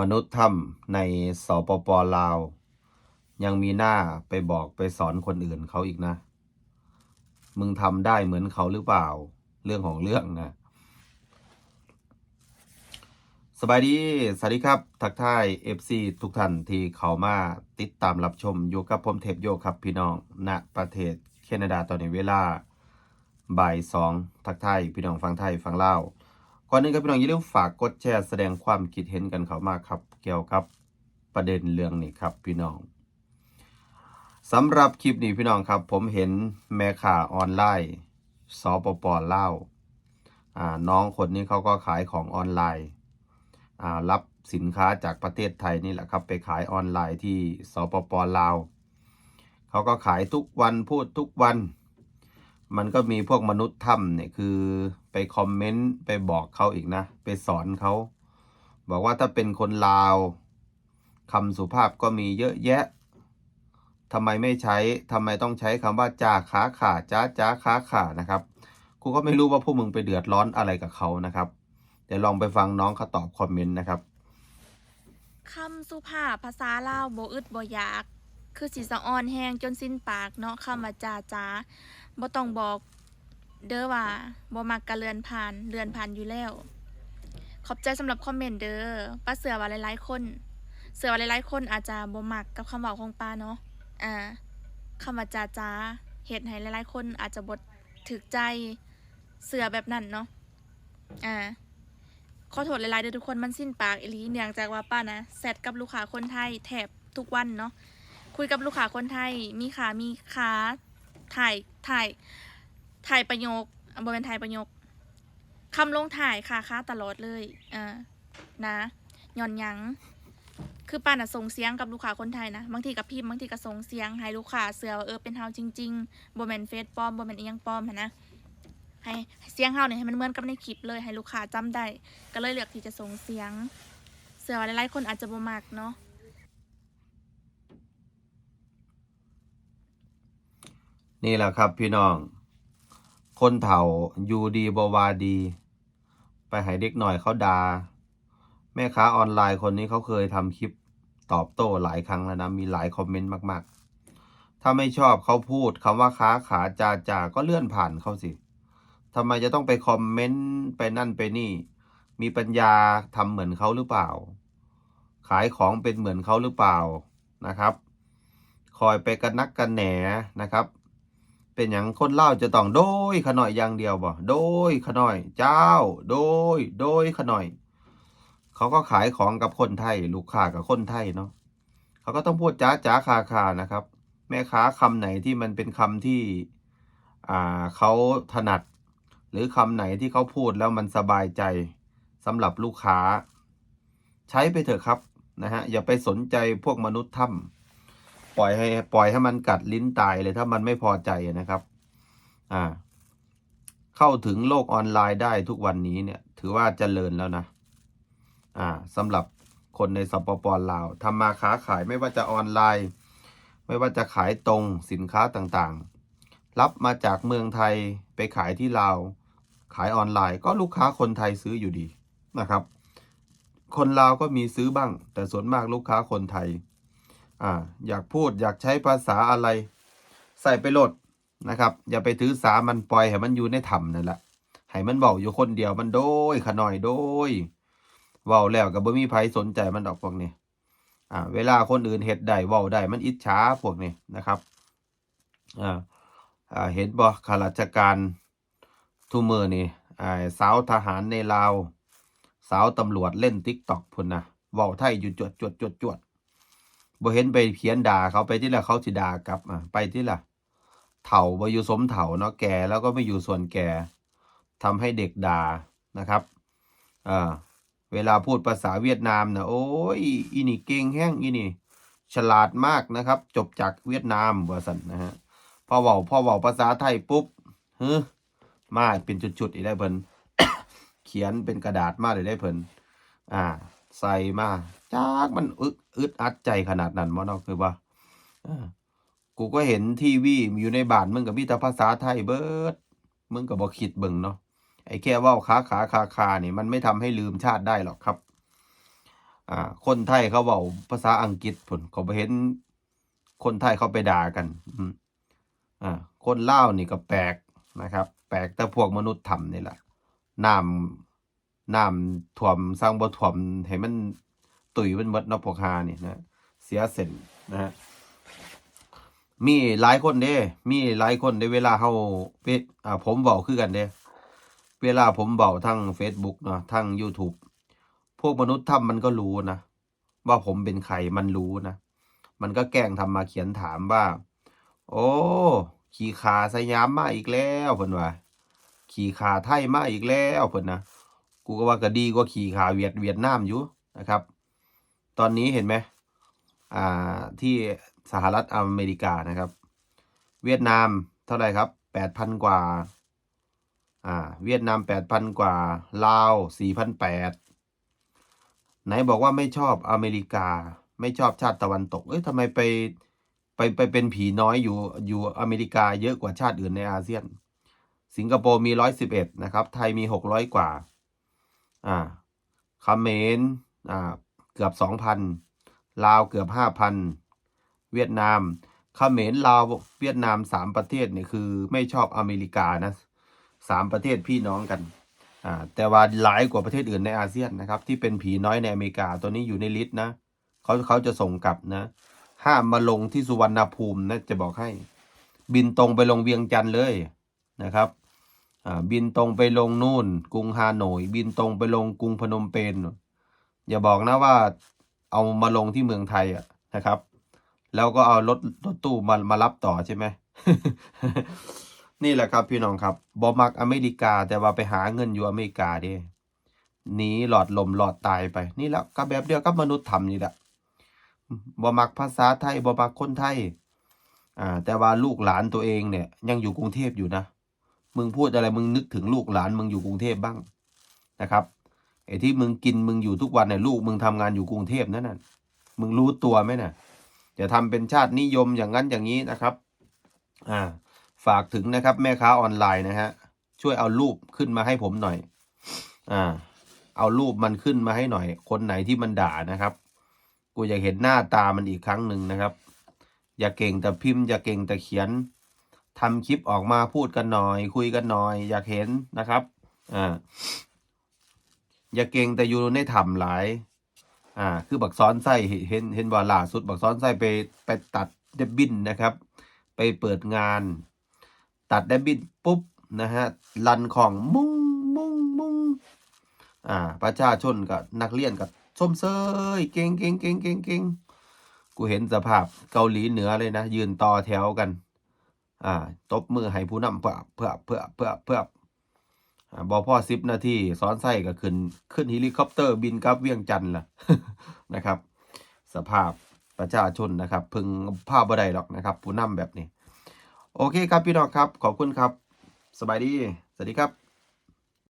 มนุษย์ถ้ำในสปปลาว ยังมีหน้าไปบอกไปสอนคนอื่นเขาอีกนะ มึงทำได้เหมือนเขาหรือเปล่า เรื่องของเรื่องนะสบายดี สวัสดีครับ ทักทาย FC ทุกท่านที่เขามาติดตามรับชมอยู่กับผมเทพโยครับ พี่น้องณประเทศแคนาดาตอนนี้เวลาบ่ายสองทักทายพี่น้องฟังไทยฟังเล่าว ก่อนหนึงครับพี่น้องอย่าลืมฝากกดแชร์แสดงความคิดเห็นกันเขามาครับ เกี่ยวกับประเด็นเรื่องนี้ครับพี่น้องสำหรับคลิปนี้พี่น้องครับ ผมเห็นแม่ข่าออนไลน์สปปลาวอ่าน้องคนนี้เขาก็ขายของออนไลน์รับสินค้าจากประเทศไทยนี่แหละครับไปขายออนไลน์ที่สปปลาวเขาก็ขายทุกวันพูดทุกวัน มันก็มีพวกมนุษย์ถ้ำเนี่ยคือ ไปคอมเมนต์ไปบอกเขาอีกนะ ไปสอนเขาบอกว่าถ้าเป็นคนลาวคำสุภาพก็มีเยอะแยะทำไมไม่ใช้ทำไมต้องใช้คำว่าจ้าขาขาจ้าจ้าขาขานะครับกูก็ไม่รู้ว่าพวกมึงไปเดือดร้อนอะไรกับเขานะครับเดี๋ยวลองไปฟังน้องเขาตอบคอมเมนต์นะครับคำสุภาพภาษาลาวบ่อึดบ่อยาก คือสีสะอ่อนแห้งจนสิ้นปากเนาะคำว่าจ้าจ้าบ่ต้องบอก เด้อว่าบ่มักกะเลือนผ่านเลือนผ่านอยู่แล้ว ขอบใจสำหรับคอมเมนต์เด้อป้าเสือว่าหลายๆคน เสือว่าหลายๆคนอาจจะบ่มักกับคำเว้าของป้าเนาะอ่าคำว่าจ้าจ้าเฮ็ดให้หลายๆคนอาจจะบ่ถึกใจเสือแบบนั้นเนาะอ่าขอโทษหลายๆเด้อทุกคนมันสิ้นปากอีหลีเนื่องจากว่าป้านะแซดกับลูกค้าคนไทยแถบทุกวันเนาะคุยกับลูกค้าคนไทยมีขามีขาถ่ายถ่าย ถ่ายประโยคอะบ่เป็นถ่ายประโยคคำลงถ่ายค่ะค้าตลอดเลยอ่านะย่อนยังคือป้าน่ะส่งเสียงกับลูกค้าคนไทยนะบางทีกับพิมพ์บางทีก็ส่งเสียงให้ลูกค้าเสือว่าเออเป็นเฮาจริงๆบ่แม่นเฟซปลอมบ่แม่นอียงปลอมนะให้เสียงเฮาเนี่ยให้มันเหมือนกับในคลิปเลยให้ลูกค้าจำได้ ก็เลยเลือกที่จะส่งเสียง เสือว่าหลายๆคนอาจจะบ่มักเนาะนี่แหละครับพี่น้อง คนเถ่าอยู่ดีบวาดี ไปให้เด็กหน่อยเขาดา่าแม่ค้าออนไลน์คนนี้เขาเคยทำคลิปตอบโต้หลายครั้งแล้วนะ มีหลายคอมเมนต์มากๆ ถ้าไม่ชอบเขาพูดคำว่าค้าขาจาจาก็เลื่อนผ่านเขาสิทำไมจะต้องไปคอมเมนต์ไปนั่นไปนี่ มีปัญญาทำเหมือนเขาหรือเปล่า ขายของเป็นเหมือนเขาหรือเปล่านะครับ คอยไปกันนักกันแหนนะครับ เป็นอย่างคนเล่าจะต้องโดยขน่อยอย่างเดียวบ่โดยขน่อย เจ้า โดย โดยขน่อย เขาก็ขายของกับคนไทย ลูกค้ากับคนไทยเนาะเขาก็ต้องพูดจ้าจ้าคาคานะครับ แม่ค้าคำไหนที่มันเป็นคำที่อ่าเขาถนัด หรือคำไหนที่เขาพูดแล้วมันสบายใจสำหรับลูกค้า ใช้ไปเถอะครับนะฮะอย่าไปสนใจพวกมนุษย์ถ้ำ ปล่อยให้ปล่อยให้มันกัดลิ้นตายเลยถ้ามันไม่พอใจนะครับ อ่า เข้าถึงโลกออนไลน์ได้ทุกวันนี้เนี่ย ถือว่าเจริญแล้วนะ อ่าสำหรับคนในสปปลาวทำมาค้าขายไม่ว่าจะออนไลน์ ไม่ว่าจะขายตรงสินค้าต่างๆ รับมาจากเมืองไทยไปขายที่ลาว ขายออนไลน์ ก็ลูกค้าคนไทยซื้ออยู่ดีนะครับ คนลาวก็มีซื้อบ้าง แต่ส่วนมากลูกค้าคนไทย อ่าอยากพูดอยากใช้ภาษาอะไร ใส่ไปโหลดนะครับ อย่าไปถือสามันปล่อยให้มันอยู่ในถ้ำนั่นแหละให้มันเบาอยู่คนเดียวมันโดยขน่อยโดยเว้าแล้วกับบ่มีไผสนใจมันดอกพวกนี้อ่าเวลาคนอื่นเฮ็ดได้เว้าได้มันอิจฉาพวกนี้นะครับอ่าอ่าเห็นบ่ข้าราชการทุกมือนี่อ่าสาวทหารในลาว สาวตำรวจเล่นติ๊กต็อกพุ่นนะเว้าไทยอยู่จวดจวดจวดจวด บ่เห็นไปเขียนด่าเขาไปที่ละเขาสิด่ากลับอะไปที่ละเถ่าบ่อยู่สมเถ่าเนาะแก่แล้วก็ไม่อยู่ส่วนแก่ทำให้เด็กด่านะครับอ่าเวลาพูดภาษาเวียดนามนะโอ้ยอีนี่เก่งแห้งอีนี่ ฉลาดมากนะครับ จบจากเวียดนามว่าสันนะฮะพอเว้าพอเว้าภาษาไทยปุ๊บเฮ้อมาเป็นจุดๆอีกได้เพิ่นเขียนเป็นกระดาษมาเลยได้เพิ่นอ่า ใส่มาจากมันอึดอึดอัดใจขนาดนั้นบ่เนาะคือว่ากูก็เห็นทีวีอยู่ในบ้านมึงกับมีแต่ภาษาไทยเบิดมึงก็บ่คิดเบิ่งเนาะไอ้แค่ว่าขาขาคาคาเนี่ยมันไม่ทำให้ลืมชาติได้หรอกครับ อ่า คนไทยเขาเว้าภาษาอังกฤษพุ่นเขาบ่เห็น คนไทยเขาไปด่ากันอ่าคนลาวนี่ก็แปลกนะครับ แปลกแต่พวกมนุษย์ทำนี่แหละน้ำ น้ำท่วมสร้างบ่ท่วมให้มันตุยมันหมดนาะพวกหานี่นะเสียเส้นนะฮะมีหลายคนเด้ มีหลายคนในเวลาเฮาเวอ่าผมเว้าคือกันเด้ เวลาผมเว้าทั้ง Facebook เนาะทั้ง YouTube พวกมนุษย์ทำมันก็รู้นะ ว่าผมเป็นใครมันรู้นะ มันก็แกล้งทำมาเขียนถามว่า โอ้ขี่ขาสยามมาอีกแล้วเพิ่นว่าขี่ขาไทยมาอีกแล้วเพิ่นนะ กูก็ว่าก็ดีกว่าขี่ขาเวียดเวียดนามอยู่นะครับ ตอนนี้เห็นไหมอ่าที่สหรัฐอเมริกานะครับ เวียดนามเท่าไหร่ครับแปดพันกว่าอ่า เวียดนามแปดพันกว่าลาวสี่พันแปดไหนบอกว่าไม่ชอบอเมริกา ไม่ชอบชาติตะวันตก เอ้ยทำไมไปไปไปเป็นผีน้อยอยู่อยู่อเมริกาเยอะกว่าชาติอื่นในอาเซียน สิงคโปร์มีร้อยสิบเอ็ดนะครับ ไทยมีหกร้อยกว่า อ่าเขมรอ่าเกือบสองพันลาวเกือบห้าพันเวียดนามเขมรลาวเวียดนามสามประเทศเนี่ยคือไม่ชอบอเมริกานะสามประเทศพี่น้องกันอ่าแต่ว่าหลายกว่าประเทศอื่นในอาเซียนนะครับ ที่เป็นผีน้อยในอเมริกาตัวนี้อยู่ในลิสต์นะเขาเขาจะส่งกลับนะห้ามมาลงที่สุวรรณภูมินะจะบอกให้ บินตรงไปลงเวียงจันทร์เลยนะครับ บินตรงไปลงนู่น กรุงฮานอยบินตรงไปลงกรุงพนมเปญอย่าบอกนะว่าเอามาลงที่เมืองไทยอะนะครับ แล้วก็เอารถรถตู้มามารับต่อใช่ไหมนี่แหละครับพี่น้องครับบอมักอเมริกาแต่ว่าไปหาเงินอยู่อเมริกาเด้หนีหลอดลมหลอดตายไป นี่แหละก็แบบเดียวกับมนุษย์ทำนี่แหละบอมักภาษาไทยบอมักคนไทย อ่า แต่ว่าลูกหลานตัวเองเนี่ย ยังอยู่กรุงเทพอยู่นะ มึงพูดอะไรมึงนึกถึงลูกหลานมึงอยู่กรุงเทพบ้างนะครับไอ้ที่มึงกินมึงอยู่ทุกวันเนี่ยลูกมึงทำงานอยู่กรุงเทพนั่นน่ะมึงรู้ตัวไหมน่ะจะทำเป็นชาตินิยมอย่างนั้นอย่างนี้นะครับอ่าฝากถึงนะครับ แม่ค้าออนไลน์นะฮะช่วยเอารูปขึ้นมาให้ผมหน่อยอ่าเอารูปมันขึ้นมาให้หน่อย คนไหนที่มันด่านะครับ กูอยากเห็นหน้าตามันอีกครั้งหนึ่งนะครับ อย่าเก่งแต่พิมพ์อย่าเก่งแต่เขียน ทำคลิปออกมาพูดกันหน่อย คุยกันหน่อย อยากเห็นนะครับอ่าอย่าเก่งแต่อยู่ในถ้ำหลาย อ่า คือบักซ้อนไส้เห็นเห็นว่าล่าสุดบักซ้อนไส้ไปไปตัดเดบบินนะครับ ไปเปิดงาน ตัดเดบบินปุ๊บนะฮะลันของมุ้งมุ้งมุ้งอ่า ประชาชนกับนักเรียนกับส้มเซยเก่งเก่งเก่งเก่งเก่งกูเห็นสภาพเกาหลีเหนือเลยนะ ยืนต่อแถวกัน อ่าตบมือให้ผู้นำเพื่อเพื่อเพื่อเพื่อเพื่ออบอพ่อสิบนาทีซ้อนไส้ก็ขึ้นขึ้นเฮลิคอปเตอร์บินกลับเวียงจันทร์ล่ะนะครับ สภาพประชาชนนะครับ พึงภาพบ่ได้หรอกนะครับ ผู้นำแบบนี้ โอเคครับพี่น้องครับ ขอบคุณครับ สบายดี สวัสดีครับ